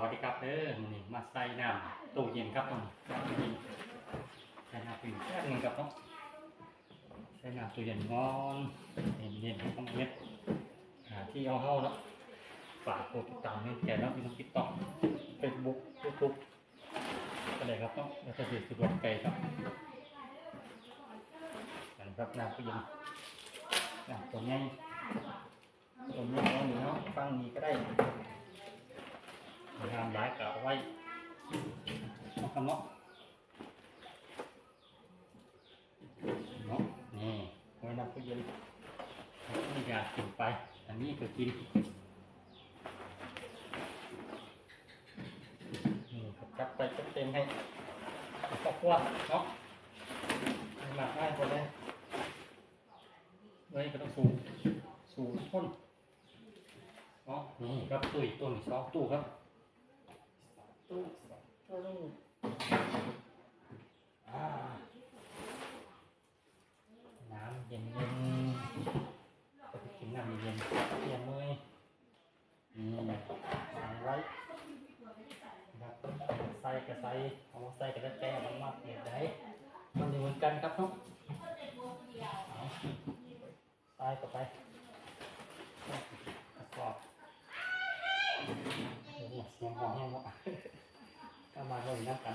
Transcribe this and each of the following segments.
วัสดีครับเด้อมื้อนี้มาใส่น้ำตู้เย็นครับผมน้ำตู้เย็นใส่น้ำตู้เย็นแค่นึงครับเนาะใส่น้ำตู้เย็นงอนเย็นๆต้องเม็ดหาที่เอาเข้าเนาะฝากกดติดตามให้แกเนาะมีทั้องติ๊กต็อเฟซบุ๊กยูทูบก็เลยครับเนาะแล้วก็จะสะดวกไกลครับกันครับน้ำตู้เย็นน้ำตัวใหญ่ตัวใหญ่เอาอยู่เนาะฟังนี้ก็ได้ งามหลายกะเอาไว้ เนาะเนาะนี่ไว้นำผู้เย็นไม่อยากกินไป อันนี้ก็กินนี่ก็จัดไปเต็มให้ครอบครัวเนาะห้มากง่ายคนเลยเฮ้ยก็ต้องสูงสูงทุกคนเนาะนี่ครับตู้อีกตัวนึ่งสองตู้ครับตู้สองตู้ น้ำเย็นเย็นก็ไปกินน้ำเย็นๆเย็นมือนี่สั่งไว้ครับใส่กับใส่เอาใส่กับแล้วแก้มันมากเด็ดได้มันเหมือนกันครับเนาะใส่เข้าไปกระสอบเสียงหอมแห้งหมดก็มาลงน้ำกัน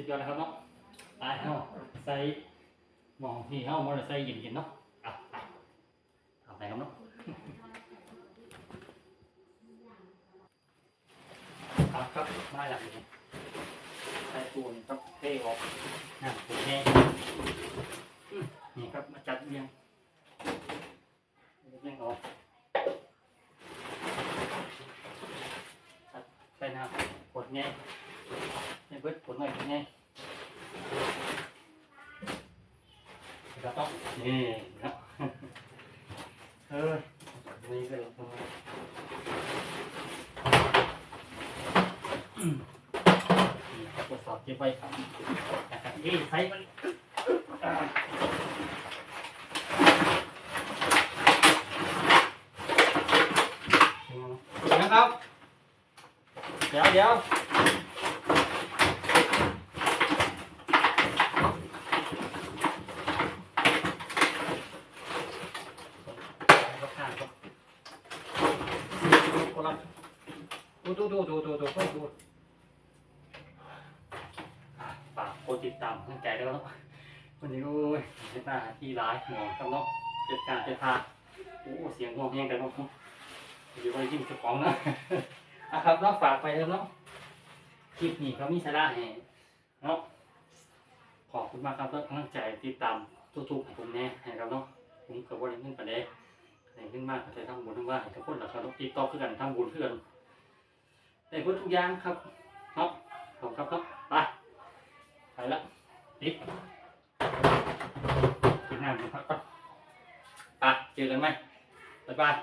สุดยอดนะครับเนาะไปเนาะใส่หมองนี่เฮามอเตอร์ไซค์เย็นๆเนาะอะไปเอาไปครับเนาะครับครับมาแล้วนี่ใส่ตัวนี่ครับเท่ออกน้ำตัวแห้งอืมนี่ครับมาจัดเรียงเรียงออกใส่น้ำกดแง่ เบิดผลหน่อยเป็นไงแล้วต้องนี่นะเออนี่เลยตรงนี้อืมนี่ครับทดสอบเก็บไว้ครับนะครับนี่ใช้มันอ่านะครับ เดี๋ยวเดี๋ยว ครับข้างครับ คนละดูดูดูดูดูดูดูดูฝากกดติดตามตั้งใจด้วยเนาะวันนี้โอ้ยเจ็บหน้าที่ร้ายหมอครับเนาะเจ็บการเจ็บทาโอ้เสียงงงแงกันเนาะอยู่ไปยิ้มเจ้าของนะอะครับเนาะฝากไปแล้วเนาะคลิปนี้เขามีสาระให้เนาะขอบคุณมากครับที่กำลังใจติดตามทุกๆให้ผมแน่ให้เราเนาะผมเกิดว่าเรื่องประเด็ แรงขึ้นมากแต่ทำบุญทั้งว่าให้ทุกคนหลักครับติดต่อเพื่อนทำบุญเพื่อนในพุททุกอย่างครับครับขอบครับครับไปไปละติดกินน้ำกันพักก่อนไปเจอกันไหมบ๊ายบาย